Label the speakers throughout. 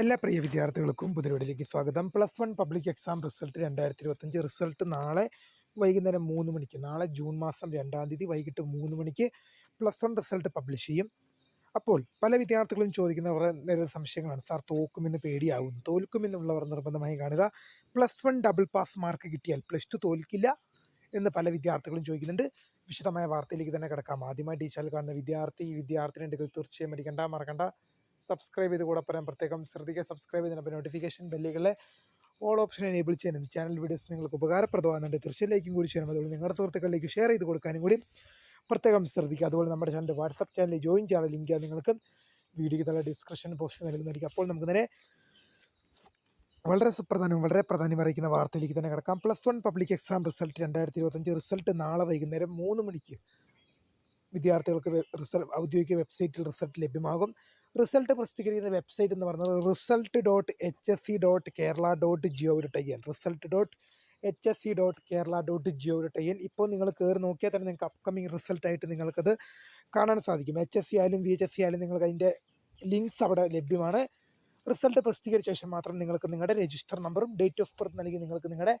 Speaker 1: എല്ലാ പ്രിയ വിദ്യാർത്ഥികൾക്കും പുതിയവിടിലേക്ക് സ്വാഗതം. Plus one public exam result രണ്ടായിരത്തി ഇരുപത്തഞ്ച് റിസൾട്ട് നാളെ വൈകുന്നേരം മൂന്ന് മണിക്ക് നാളെ ജൂൺ മാസം രണ്ടാം തീയതി വൈകിട്ട് മൂന്ന് മണിക്ക് പ്ലസ് വൺ റിസൾട്ട് പബ്ലിഷ് ചെയ്യും. അപ്പോൾ പല വിദ്യാർത്ഥികളും ചോദിക്കുന്ന കുറേ നിരവധി സംശയങ്ങളാണ്. സാർ തോക്കുമെന്ന് പേടിയാകുന്നു തോൽക്കുമെന്നുള്ളവർ നിർബന്ധമായി കാണുക. Plus one double pass mark കിട്ടിയാൽ പ്ലസ് ടു തോൽക്കില്ല? എന്ന് പല വിദ്യാർത്ഥികളും ചോദിക്കുന്നുണ്ട്. വിശദമായ വാർത്തയിലേക്ക് തന്നെ കിടക്കാം. ആദ്യമായി ടീച്ചറിൽ കാണുന്ന വിദ്യാർത്ഥി വിദ്യാർത്ഥിനുണ്ടെങ്കിൽ തീർച്ചയായും മടിക്കണ്ട മറക്കണ്ട. സബ്സ്ക്രൈബ് ചെയ്ത് കൂടെ പറയാൻ പ്രത്യേകം ശ്രദ്ധിക്കുക. സബ്സ്ക്രൈബ് ചെയ്തതിനൊപ്പം നോട്ടിഫിക്കേഷൻ ബെല്ലുകളെ ഓൾ ഓപ്ഷൻ എനേബിൾ ചെയ്യാനും ചാനൽ വീഡിയോസ് നിങ്ങൾക്ക് ഉപകാരപ്രദമാകുന്നുണ്ട്. തീർച്ചയായും കൂടി ചെയ്യണം. അതുപോലെ നിങ്ങളുടെ സുഹൃത്തുക്കളിലേക്ക് ഷെയർ ചെയ്ത് കൊടുക്കാനും കൂടി പ്രത്യേകം ശ്രദ്ധിക്കുക. അതുപോലെ നമ്മുടെ ചാനലിന്റെ വാട്സപ്പ് ചാനലിൽ ജോയിൻ ചെയ്യാനുള്ള ലിങ്ക് നിങ്ങൾക്ക് വീഡിയോയ്ക്ക് തല ഡിസ്ക്രിപ്ഷൻ പോസ്റ്റ് നൽകുന്നതായിരിക്കും. അപ്പോൾ നമുക്ക് തന്നെ വളരെ സുപ്രധാനവും വളരെ പ്രാധാന്യം അറിയിക്കുന്ന വാർത്തയിലേക്ക് തന്നെ കിടക്കാം. Plus one public exam result രണ്ടായിരത്തി ഇരുപത്തഞ്ച് റിസൾട്ട് നാളെ വൈകുന്നേരം മൂന്ന് മണിക്ക് വിദ്യാർത്ഥികൾക്ക് റിസൾട്ട് ഔദ്യോഗിക വെബ്സൈറ്റിൽ റിസൾട്ട് ലഭ്യമാകും. റിസൾട്ട് പ്രസിദ്ധീകരിക്കുന്ന വെബ്സൈറ്റ് എന്ന് പറയുന്നത് result dot H S C dot Kerala dot GO dot I N result dot H S C dot Kerala dot GO dot I N ഇപ്പോൾ നിങ്ങൾ കയറി നോക്കിയാൽ തന്നെ നിങ്ങൾക്ക് അപ്കമിങ് റിസൾട്ടായിട്ട് നിങ്ങൾക്കത് കാണാൻ സാധിക്കും. എച്ച് എസ് സി ആയാലും വി എച്ച് എസ് സി ആയാലും നിങ്ങൾക്ക് അതിന്റെ ലിങ്ക്സ് അവിടെ ലഭ്യമാണ്. റിസൾട്ട് പ്രസിദ്ധീകരിച്ച ശേഷം മാത്രം നിങ്ങൾക്ക് നിങ്ങളുടെ രജിസ്റ്റർ നമ്പറും ഡേറ്റ് ഓഫ് ബർത്ത് നൽകി നിങ്ങൾക്ക് നിങ്ങളുടെ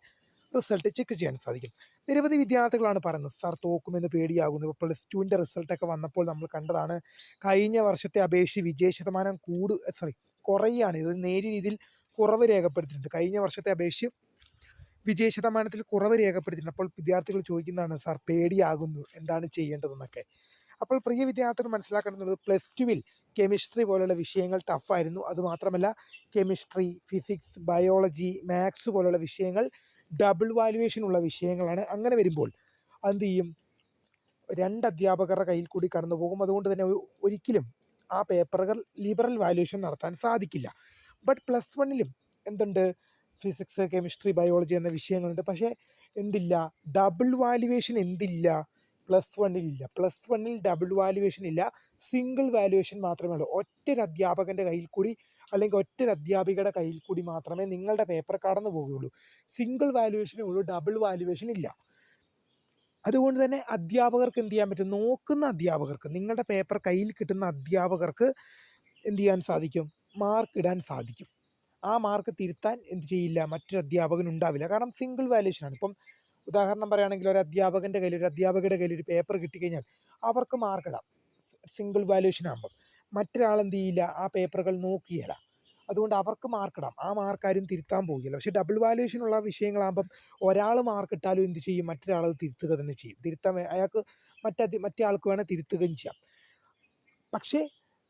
Speaker 1: റിസൾട്ട് ചെക്ക് ചെയ്യാൻ സാധിക്കും. നിരവധി വിദ്യാർത്ഥികളാണ് പറയുന്നത് സാർ തോക്കുമെന്ന് പേടിയാകുന്നു. ഇപ്പോൾ പ്ലസ് ടുവിന്റെ റിസൾട്ടൊക്കെ വന്നപ്പോൾ നമ്മൾ കണ്ടതാണ് കഴിഞ്ഞ വർഷത്തെ അപേക്ഷിച്ച് വിജയ ശതമാനം കൂടു സോറി കുറയുകയാണ് ഇത് നേരിയ രീതിയിൽ കുറവ് രേഖപ്പെടുത്തിയിട്ടുണ്ട്. കഴിഞ്ഞ വർഷത്തെ അപേക്ഷിച്ച് വിജയ ശതമാനത്തിൽ കുറവ് രേഖപ്പെടുത്തിയിട്ടുണ്ട്. അപ്പോൾ വിദ്യാർത്ഥികൾ ചോദിക്കുന്നതാണ് സാർ പേടിയാകുന്നു. എന്താണ് ചെയ്യേണ്ടതെന്നൊക്കെ? അപ്പോൾ പ്രിയ വിദ്യാർത്ഥികൾ മനസ്സിലാക്കേണ്ടത് പ്ലസ് ടുവിൽ കെമിസ്ട്രി പോലുള്ള വിഷയങ്ങൾ ടഫായിരുന്നു അതുമാത്രമല്ല കെമിസ്ട്രി ഫിസിക്സ് ബയോളജി മാത്സ് പോലുള്ള വിഷയങ്ങൾ ഡബിൾ വാല്യുവേഷൻ ഉള്ള വിഷയങ്ങളാണ്. അങ്ങനെ വരുമ്പോൾ എന്ത് ചെയ്യും? രണ്ട് അധ്യാപകരുടെ കയ്യിൽ കൂടി കടന്നു പോകും. അതുകൊണ്ട് തന്നെ ഒരിക്കലും ആ പേപ്പറുകൾ ലിബറൽ വാല്യുവേഷൻ നടത്താൻ സാധിക്കില്ല. ബട്ട് പ്ലസ് വണ്ണിലും എന്തുണ്ട്? ഫിസിക്സ് കെമിസ്ട്രി ബയോളജി എന്ന വിഷയങ്ങളുണ്ട്. പക്ഷേ എന്തില്ല? ഡബിൾ വാല്യുവേഷൻ എന്തില്ല? പ്ലസ് വണ്ണിലില്ല പ്ലസ് വണ്ണിൽ ഡബിൾ വാല്യുവേഷൻ ഇല്ല. സിംഗിൾ വാല്യുവേഷൻ മാത്രമേ ഉള്ളൂ. ഒറ്റൊരു അധ്യാപകന്റെ കയ്യിൽ കൂടി അല്ലെങ്കിൽ ഒറ്റൊരു അധ്യാപികയുടെ കയ്യിൽ കൂടി മാത്രമേ നിങ്ങളുടെ പേപ്പർ കടന്നു പോവുകയുള്ളൂ. സിംഗിൾ വാല്യുവേഷനേ ഉള്ളൂ ഡബിൾ വാല്യുവേഷൻ ഇല്ല. അതുകൊണ്ട് തന്നെ അധ്യാപകർക്ക് എന്ത് ചെയ്യാൻ പറ്റും? നോക്കുന്ന അധ്യാപകർക്ക് നിങ്ങളുടെ പേപ്പർ കയ്യിൽ കിട്ടുന്ന അധ്യാപകർക്ക് എന്ത് ചെയ്യാൻ സാധിക്കും? മാർക്ക് ഇടാൻ സാധിക്കും. ആ മാർക്ക് തിരുത്താൻ എന്ത് ചെയ്യില്ല? മറ്റൊരു അധ്യാപകൻ ഉണ്ടാവില്ല. കാരണം സിംഗിൾ വാല്യുവേഷനാണ് ഇപ്പം ഉദാഹരണം പറയുകയാണെങ്കിൽ ഒരു അധ്യാപകന്റെ കയ്യിൽ ഒരു അധ്യാപകയുടെ കയ്യിൽ ഒരു പേപ്പർ കിട്ടിക്കഴിഞ്ഞാൽ അവർക്ക് മാർക്ക് ഇടാം. സിംഗിൾ വാല്യുവേഷൻ ആകുമ്പം. മറ്റൊരാൾ എന്ത് ചെയ്യില്ല ആ പേപ്പറുകൾ നോക്കിയില്ല അതുകൊണ്ട് അവർക്ക് മാർക്കിടാം ആ മാർക്കാരും തിരുത്താൻ പോകില്ല പക്ഷേ ഡബിൾ വാല്യുവേഷൻ ഉള്ള വിഷയങ്ങളാകുമ്പം ഒരാൾ മാർക്കിട്ടാലും എന്ത് ചെയ്യും? മറ്റൊരാൾ അത് തിരുത്തുക തന്നെ ചെയ്യും. തിരുത്താൻ അയാൾക്ക് മറ്റേ മറ്റേ ആൾക്ക് വേണേൽ തിരുത്തുകയും ചെയ്യാം. പക്ഷേ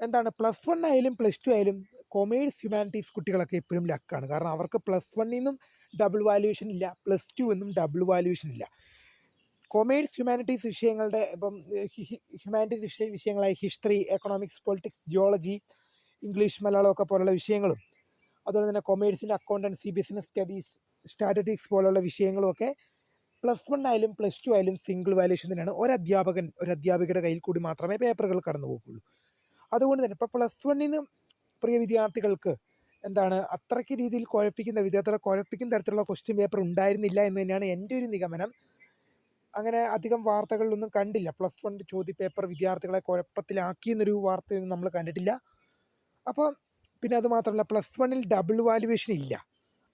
Speaker 1: എന്താണ് പ്ലസ് വൺ ആയാലും പ്ലസ് ടു ആയാലും കൊമേഴ്സ് ഹ്യൂമാനിറ്റീസ് കുട്ടികളൊക്കെ എപ്പോഴും ലക്കാണ് കാരണം അവർക്ക് പ്ലസ് വണ്ണിൽ നിന്നും ഡബിൾ വാല്യുവേഷൻ ഇല്ല പ്ലസ് ടു എന്നും ഡബിൾ വാല്യുവേഷൻ ഇല്ല. കൊമേഴ്സ് ഹ്യൂമാനിറ്റീസ് വിഷയങ്ങളുടെ ഇപ്പം ഹ്യൂമാനിറ്റീസ് വിഷയ വിഷയങ്ങളായ history economics politics geology English Malayalam ഒക്കെ പോലുള്ള വിഷയങ്ങളും അതുപോലെ തന്നെ കൊമേഴ്സിന്റെ അക്കൗണ്ടൻസി ബിസിനസ് സ്റ്റഡീസ് സ്റ്റാറ്റിസ്റ്റിക്സ് പോലുള്ള വിഷയങ്ങളും ഒക്കെ പ്ലസ് വൺ ആയാലും പ്ലസ് ടു ആയാലും സിംഗിൾ വാല്യൂഷൻ തന്നെയാണ്. ഒരു അധ്യാപകൻ ഒരു അധ്യാപികയുടെ കയ്യിൽ കൂടി മാത്രമേ പേപ്പറുകൾ കടന്നു പോകുള്ളൂ അതുകൊണ്ട് തന്നെ ഇപ്പോൾ പ്ലസ് വണ്ണിൽ നിന്ന് പ്രിയ വിദ്യാർത്ഥികൾക്ക് എന്താണ് അത്രയ്ക്ക് രീതിയിൽ കുഴപ്പിക്കുന്ന വിദ്യാർത്ഥികളെ കുഴപ്പിക്കുന്ന തരത്തിലുള്ള ക്വസ്റ്റ്യൻ പേപ്പർ ഉണ്ടായിരുന്നില്ല എന്ന് തന്നെയാണ് എന്റെ ഒരു നിഗമനം. അങ്ങനെ അധികം വാർത്തകളിലൊന്നും കണ്ടില്ല. പ്ലസ് വൺ ചോദ്യപേപ്പർ വിദ്യാർത്ഥികളെ വിദ്യാർത്ഥികളെ കുഴപ്പത്തിലാക്കിയെന്നൊരു വാർത്തയൊന്നും നമ്മൾ കണ്ടിട്ടില്ല. അപ്പോൾ പിന്നെ അത് മാത്രമല്ല പ്ലസ് വണ്ണിൽ ഡബിൾ വാല്യുവേഷൻ ഇല്ല.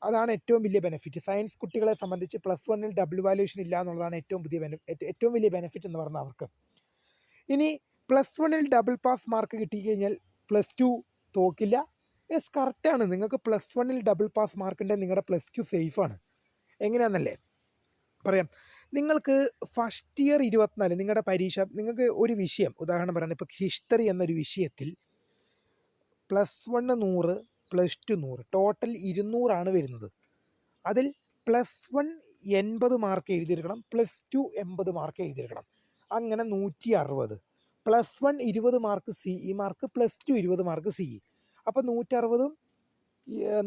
Speaker 1: അതാണ് ഏറ്റവും വലിയ ബെനിഫിറ്റ് സയൻസ് കുട്ടികളെ സംബന്ധിച്ച് പ്ലസ് വണ്ണിൽ ഡബിൾ വാല്യുവേഷൻ ഇല്ല എന്നുള്ളതാണ് ഏറ്റവും പുതിയ ഏറ്റവും വലിയ ബെനിഫിറ്റ് എന്ന് പറഞ്ഞാൽ അവർക്ക്. ഇനി പ്ലസ് വണ്ണിൽ ഡബിൾ പാസ് മാർക്ക് കിട്ടിക്കഴിഞ്ഞാൽ പ്ലസ് ടു തോക്കില്ല. യെസ് കറക്റ്റാണ് നിങ്ങൾക്ക് പ്ലസ് വണ്ണിൽ ഡബിൾ പാസ് മാർക്ക് ഉണ്ടെങ്കിൽ നിങ്ങളുടെ പ്ലസ് ടു സേഫാണ് എങ്ങനെയാണെന്നല്ലേ പറയാം. നിങ്ങൾക്ക് ഫസ്റ്റ് ഇയർ ഇരുപത്തിനാല് നിങ്ങളുടെ പരീക്ഷ നിങ്ങൾക്ക് ഒരു വിഷയം ഉദാഹരണം പറയുന്നത് ഇപ്പോൾ ഹിസ്റ്ററി എന്നൊരു വിഷയത്തിൽ പ്ലസ് വണ്ണ് നൂറ് പ്ലസ് ടു നൂറ് ടോട്ടൽ ഇരുന്നൂറാണ് വരുന്നത്. അതിൽ പ്ലസ് വൺ എൺപത് മാർക്ക് എഴുതിയിരിക്കണം പ്ലസ് ടു എൺപത് മാർക്ക് എഴുതിയിരിക്കണം അങ്ങനെ നൂറ്റി അറുപത്. പ്ലസ് വൺ ഇരുപത് mark C E mark plus two ഇരുപത് മാർക്ക് സി ഇ അപ്പോൾ നൂറ്ററുപതും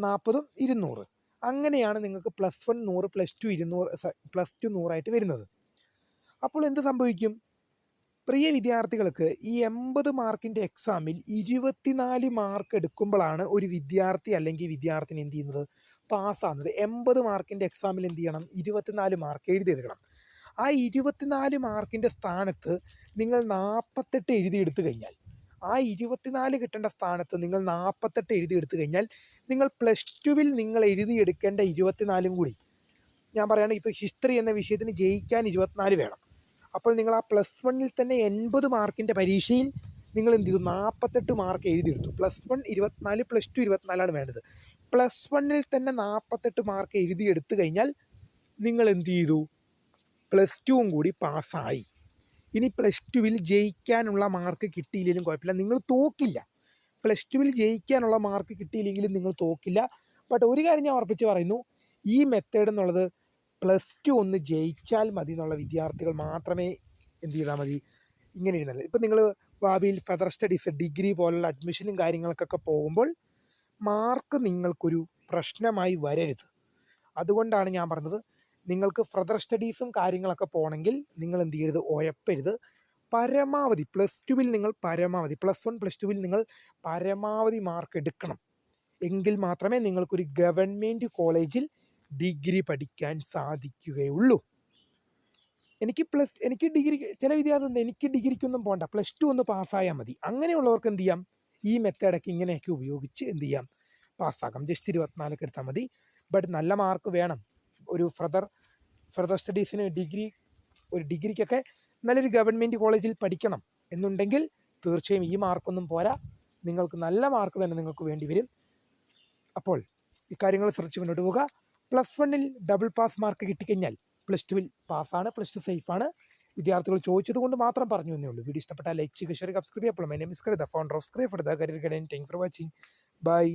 Speaker 1: നാൽപ്പതും ഇരുന്നൂറ്. അങ്ങനെയാണ് നിങ്ങൾക്ക് പ്ലസ് വൺ നൂറ് പ്ലസ് ടു ഇരുന്നൂറ് പ്ലസ് ടു നൂറായിട്ട് വരുന്നത്. അപ്പോൾ എന്ത് സംഭവിക്കും? പ്രിയ വിദ്യാർത്ഥികൾക്ക് ഈ എൺപത് മാർക്കിന്റെ എക്സാമിൽ ഇരുപത്തിനാല് മാർക്ക് എടുക്കുമ്പോഴാണ് ഒരു വിദ്യാർത്ഥി അല്ലെങ്കിൽ വിദ്യാർത്ഥിനി എന്ത് ചെയ്യുന്നത്? പാസ്സാകുന്നത് എൺപത് മാർക്കിന്റെ എക്സാമിൽ എന്ത് ചെയ്യണം? ഇരുപത്തിനാല് മാർക്ക് എഴുതിയെടുക്കണം ആ ഇരുപത്തിനാല് മാർക്കിന്റെ സ്ഥാനത്ത് നിങ്ങൾ നാൽപ്പത്തെട്ട് എഴുതിയെടുത്തു കഴിഞ്ഞാൽ ആ ഇരുപത്തിനാല് കിട്ടേണ്ട സ്ഥാനത്ത് നിങ്ങൾ നാൽപ്പത്തെട്ട് എഴുതിയെടുത്തു കഴിഞ്ഞാൽ നിങ്ങൾ പ്ലസ് ടുവിൽ നിങ്ങൾ എഴുതിയെടുക്കേണ്ട ഇരുപത്തിനാലും കൂടി. ഞാൻ പറയുകയാണെങ്കിൽ ഇപ്പോൾ ഹിസ്റ്ററി എന്ന വിഷയത്തിന് ജയിക്കാൻ ഇരുപത്തിനാല് വേണം. അപ്പോൾ നിങ്ങൾ ആ പ്ലസ് വണ്ണിൽ തന്നെ എൺപത് മാർക്കിന്റെ പരീക്ഷയിൽ നിങ്ങൾ എന്ത് ചെയ്തു? നാൽപ്പത്തെട്ട് മാർക്ക് എഴുതിയെടുത്തു പ്ലസ് വൺ ഇരുപത്തിനാല് പ്ലസ് ടു ഇരുപത്തിനാലാണ് വേണ്ടത്. പ്ലസ് വണ്ണിൽ തന്നെ നാൽപ്പത്തെട്ട് മാർക്ക് എഴുതിയെടുത്തു കഴിഞ്ഞാൽ നിങ്ങൾ എന്ത് ചെയ്തു? പ്ലസ് ടുവും കൂടി പാസ്സായി ഇനി പ്ലസ് ടുവിൽ ജയിക്കാനുള്ള മാർക്ക് കിട്ടിയില്ലെങ്കിലും കുഴപ്പമില്ല. നിങ്ങൾ തോക്കില്ല. പ്ലസ് ടുവിൽ ജയിക്കാനുള്ള മാർക്ക് കിട്ടിയില്ലെങ്കിലും നിങ്ങൾ തോക്കില്ല. ബട്ട് ഒരു കാര്യം ഞാൻ ഉറപ്പിച്ച് പറയുന്നു. ഈ മെത്തേഡ് എന്നുള്ളത് പ്ലസ് ടു ഒന്ന് ജയിച്ചാൽ മതി എന്നുള്ള വിദ്യാർത്ഥികൾ മാത്രമേ എന്ത് ചെയ്താൽ മതി. ഇങ്ങനെ ഇരുന്നത് ഇപ്പം നിങ്ങൾ ഭാവിയിൽ ഫെദർ സ്റ്റഡീസ് ഡിഗ്രി പോലുള്ള അഡ്മിഷനും കാര്യങ്ങൾക്കൊക്കെ പോകുമ്പോൾ മാർക്ക് നിങ്ങൾക്കൊരു പ്രശ്നമായി വരരുത്. അതുകൊണ്ടാണ് ഞാൻ പറഞ്ഞത്. നിങ്ങൾക്ക് ഫർദർ സ്റ്റഡീസും കാര്യങ്ങളൊക്കെ പോകണമെങ്കിൽ നിങ്ങൾ എന്ത് ചെയ്യരുത്? ഉഴപ്പരുത്. പരമാവധി പ്ലസ് ടുവിൽ നിങ്ങൾ പരമാവധി പ്ലസ് വൺ പ്ലസ് ടുവിൽ നിങ്ങൾ പരമാവധി മാർക്ക് എടുക്കണം. എങ്കിൽ മാത്രമേ നിങ്ങൾക്കൊരു ഗവൺമെന്റ് കോളേജിൽ ഡിഗ്രി പഠിക്കാൻ സാധിക്കുകയുള്ളൂ. എനിക്ക് പ്ലസ് എനിക്ക് ഡിഗ്രി ചില വിദ്യാർത്ഥി ഉണ്ട് എനിക്ക് ഡിഗ്രിക്കൊന്നും പോകണ്ട പ്ലസ് ടു ഒന്ന് പാസ്സായാൽ മതി. അങ്ങനെയുള്ളവർക്ക് എന്ത് ചെയ്യാം? ഈ മെത്തേഡൊക്കെ ഇങ്ങനെയൊക്കെ ഉപയോഗിച്ച് എന്ത് ചെയ്യാം? പാസ്സാക്കാം ജസ്റ്റ് ഇരുപത്തിനാലൊക്കെ എടുത്താൽ മതി. ബട്ട് നല്ല മാർക്ക് വേണം. ഒരു ഫർദർ ഫർദർ സ്റ്റഡീസിന് ഡിഗ്രി ഒരു ഡിഗ്രിക്കൊക്കെ നല്ലൊരു ഗവൺമെന്റ് കോളേജിൽ പഠിക്കണം എന്നുണ്ടെങ്കിൽ തീർച്ചയായും ഈ മാർക്കൊന്നും പോരാ. നിങ്ങൾക്ക് നല്ല മാർക്ക് തന്നെ നിങ്ങൾക്ക് വേണ്ടി വരും. അപ്പോൾ ഇക്കാര്യങ്ങൾ ശ്രദ്ധിച്ച് മുന്നോട്ട് പോവുക. പ്ലസ് വണ്ണിൽ ഡബിൾ പാസ് മാർക്ക് കിട്ടിക്കഴിഞ്ഞാൽ പ്ലസ് ടുവിൽ പാസ്സാണ് പ്ലസ് ടു സേഫാണ് വിദ്യാർത്ഥികൾ ചോദിച്ചത് കൊണ്ട് മാത്രം പറഞ്ഞു എന്നേ ഉള്ളൂ. വീഡിയോ ഇഷ്ടപ്പെട്ടാൽ ലൈക്ക് ചെയ്യുക share subscribe ചെയ്യപ്പോൾ my name is the founder of scribe for the career guidance thank for watching bye